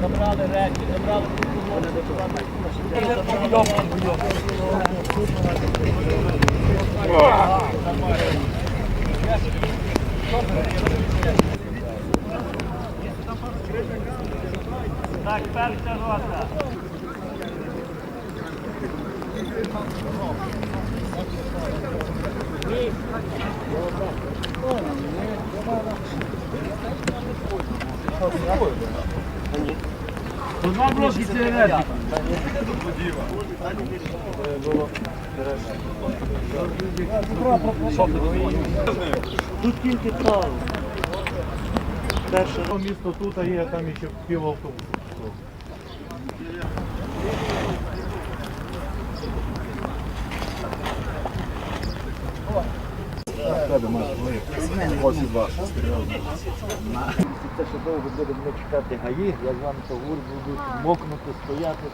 Забрали речі, забрали Так, перша рота. Два блоки сигарети. Тут тільки там. Перше Місто тут а є, там ще пів автобусу. Це ще довго будемо чекати гаї, я з то гур будуть мокнути, стояти.